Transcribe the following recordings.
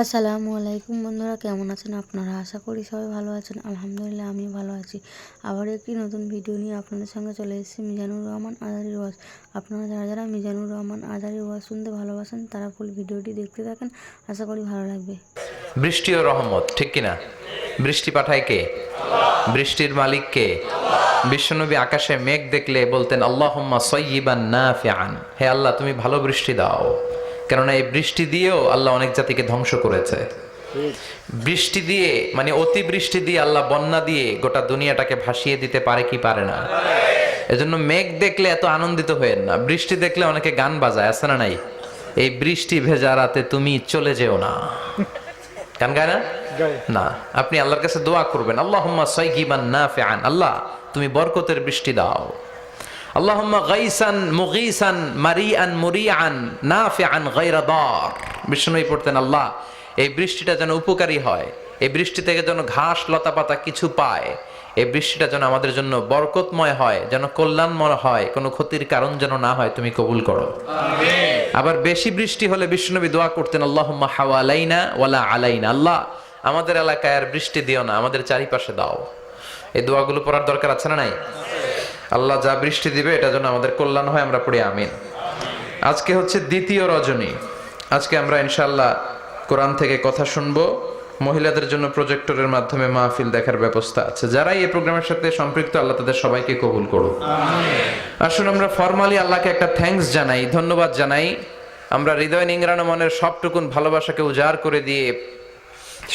আসসালামু আলাইকুম বন্ধুরা, কেমন আছেন আপনারা? আশা করি সবাই ভালো আছেন। আলহামদুলিল্লাহ আমি ভালো আছি। আবার একটি নতুন ভিডিও নিয়ে আপনাদের সঙ্গে চলে এসেছি, মিজানুর রহমান আজারি ওয়াজ। আপনারা যারা যারা মিজানুর রহমান আজারি ওয়াজ শুনতে ভালোবাসেন, তারা ফুল ভিডিওটি দেখতে থাকেন। আশা করি ভালো লাগবে। বৃষ্টি ও রহমত, ঠিক কিনা? বৃষ্টি পাঠায় কে? বৃষ্টির মালিক কে? বিশ্বনবী আকাশে মেঘ দেখলে বলতেন আল্লাহ আল্লাহুম্মা সয়্যিবান নাফিআন। হে আল্লাহ, তুমি ভালো বৃষ্টি দাও। কেননা এই বৃষ্টি দিয়েও আল্লাহ অনেক জাতিকে ধ্বংস করেছে। বৃষ্টি দিয়ে মানে অতি বৃষ্টি দিয়ে আল্লাহ বন্যা দিয়ে গোটা দুনিয়াটাকে ভাসিয়ে দিতে পারে কি পারে না। এজন্য মেঘ দেখলে এত আনন্দিত হয়েন না। বৃষ্টি দেখলে অনেকে গান বাজায় আছে না নাই? এই বৃষ্টি ভেজা রাতে তুমি চলে যেও না। গান গায় না? না। আপনি আল্লাহর কাছে দোয়া করবেন আল্লাহুম্মা সাইয়িবান নাফিআন। আল্লাহ তুমি বরকতের বৃষ্টি দাও। আল্লাহুম্মা গাইসান মুগীসান পড়তেন আল্লাহ এই বৃষ্টিটা যেন উপকারী হয় এই বৃষ্টি থেকে যেন ঘাস লতা পাতা কিছু পায় এই বৃষ্টিটা যেন আমাদের জন্য বরকতময় হয় যেন কল্যাণময় হয় কোনো ক্ষতির কারণ যেন না হয় তুমি কবুল করো। আবার বেশি বৃষ্টি হলে বিষ্ণুনবী দোয়া করতেন আল্লাহুম্মা হাওয়ালাইনা ওয়ালা আলাইনা। আল্লাহ আমাদের এলাকায় আর বৃষ্টি দিও না আমাদের চারিপাশে দাও। এই দোয়াগুলো পড়ার দরকার আছে না নাই? আল্লাহ যা বৃষ্টি দিবে, এটা যেন আমাদের কল্যাণ হয়, আমরা পড়ি আমিন। আজকে হচ্ছে দ্বিতীয় রজনী। আজকে আমরা ইনশাল্লাহ কোরআন থেকে কথা শুনব। মহিলাদের জন্য প্রজেক্টরের মাধ্যমে মাহফিল দেখার ব্যবস্থা আছে। যারাই এই প্রোগ্রামের সাথে সম্পৃক্ত, আল্লাহ তাদের সবাইকে কবুল করুন আসুন আমরা ফর্মালি আল্লাহকে একটা থ্যাঙ্কস জানাই, ধন্যবাদ জানাই। আমরা হৃদয় নিংরানো মনের সবটুকুন ভালোবাসাকে উজাড় করে দিয়ে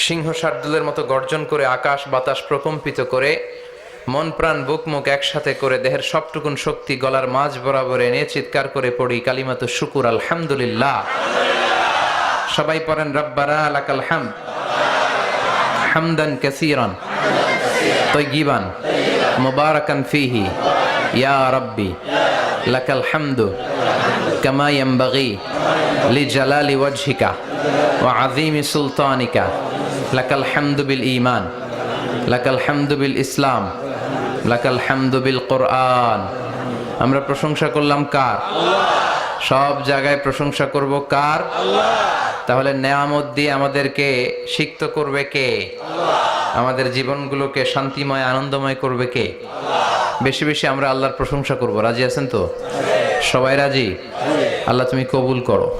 সিংহ শার্দুলের মতো গর্জন করে আকাশ বাতাস প্রকম্পিত করে মন, প্রাণ, বুক, মুখ একসাথে করে দেহের সবটুকুন শক্তি গলার মাঝ বরাবর এনে চিৎকার করে পড়ি, কালিমাতো শুকুর, আলহামদুলিল্লাহ। সবাই পড়েন রব্বারা লাকাল হাম হামদান কাসীরান তৈগিবান মুবারাকান ফিহি, ইয়া রব্বি, লাকাল হামদু কামা ইয়ানবাগি লিজালালি ওয়াজহিকা ওয়া আযীমি সুলতানিকা, লাকাল হামদু বিল ঈমান, লাকাল হামদু বিল ইসলাম। লাকাল হামদু বিল কোরআন। আমরা প্রশংসা করলাম কার? সব জায়গায় প্রশংসা করব কার? তাহলে নেয়ামত দিয়ে আমাদেরকে সিক্ত করবে কে? আমাদের জীবনগুলোকে শান্তিময়, আনন্দময় করবে কে? বেশি বেশি আমরা আল্লাহর প্রশংসা করব। রাজি আছেন তো? সবাই রাজি? আল্লাহ তুমি কবুল করো।